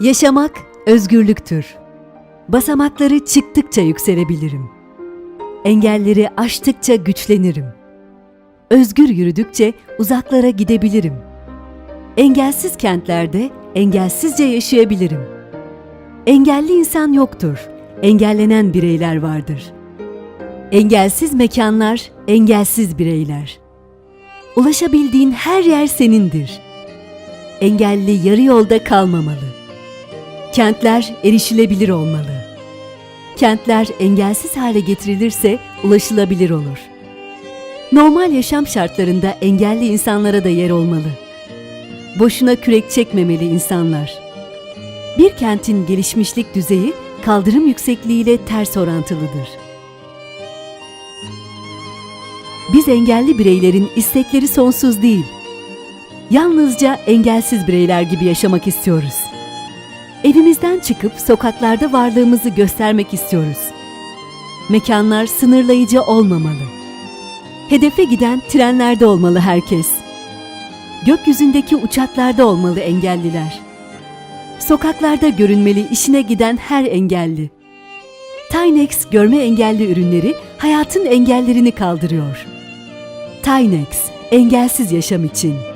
Yaşamak özgürlüktür. Basamakları çıktıkça yükselebilirim. Engelleri aştıkça güçlenirim. Özgür yürüdükçe uzaklara gidebilirim. Engelsiz kentlerde engelsizce yaşayabilirim. Engelli insan yoktur. Engellenen bireyler vardır. Engelsiz mekanlar, engelsiz bireyler. Ulaşabildiğin her yer senindir. Engelli yarı yolda kalmamalı. Kentler erişilebilir olmalı. Kentler engelsiz hale getirilirse ulaşılabilir olur. Normal yaşam şartlarında engelli insanlara da yer olmalı. Boşuna kürek çekmemeli insanlar. Bir kentin gelişmişlik düzeyi kaldırım yüksekliğiyle ters orantılıdır. Biz engelli bireylerin istekleri sonsuz değil. Yalnızca engelsiz bireyler gibi yaşamak istiyoruz. Evimizden çıkıp sokaklarda varlığımızı göstermek istiyoruz. Mekanlar sınırlayıcı olmamalı. Hedefe giden trenlerde olmalı herkes. Gökyüzündeki uçaklarda olmalı engelliler. Sokaklarda görünmeli işine giden her engelli. Tynex görme engelli ürünleri hayatın engellerini kaldırıyor. Tynex, engelsiz yaşam için.